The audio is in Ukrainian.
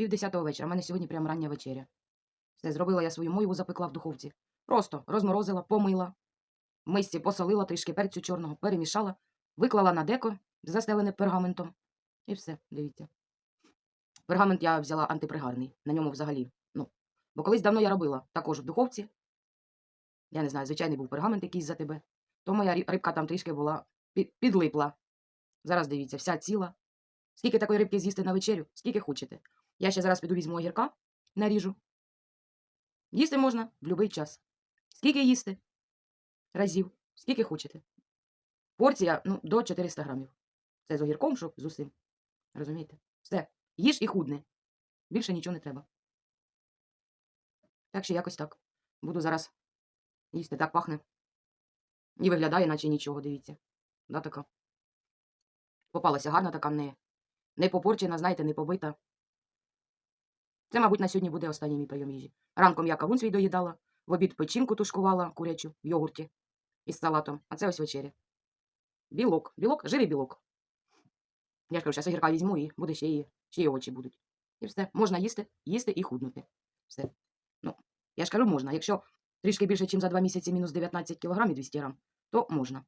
Пів десятого вечора. У мене сьогодні прям рання вечеря. Все, зробила я свою мойву, запекла в духовці. Просто розморозила, помила, в мисці посолила трішки перцю чорного, перемішала, виклала на деко, застелене пергаментом. І все, дивіться. Пергамент я взяла антипригарний. На ньому взагалі. Ну, бо колись давно я робила також в духовці. Я не знаю, звичайний був пергамент якийсь за тебе. То моя рибка там трішки була підлипла. Зараз дивіться, вся ціла. Скільки такої рибки з'їсти на вечерю, скільки хочете. Я ще зараз піду візьму огірка, наріжу. Їсти можна в будь-який час. Скільки їсти? Разів, скільки хочете. Порція ну, до 400 грамів. Це з огірком, щоб з усім. Розумієте? Все. Їж і худне. Більше нічого не треба. Так що якось так. Буду зараз їсти. Так пахне. І виглядає, наче нічого, дивіться. Да, така. Попалася гарна така не, не попорчена, знаєте, не побита. Це, мабуть, на сьогодні буде останній мій прийом їжі. Ранком я кавун свій доїдала, в обід печінку тушкувала курячу в йогурті із салатом, а це ось вечеря. Білок, білок, жир і білок. Я ж кажу, зараз огірка візьму і буде ще і, ще й овочі будуть. І все. Можна їсти, їсти і худнути. Все. Ну, я ж кажу, можна. Якщо трішки більше, ніж за два місяці мінус 19 кг 200 грам, то можна.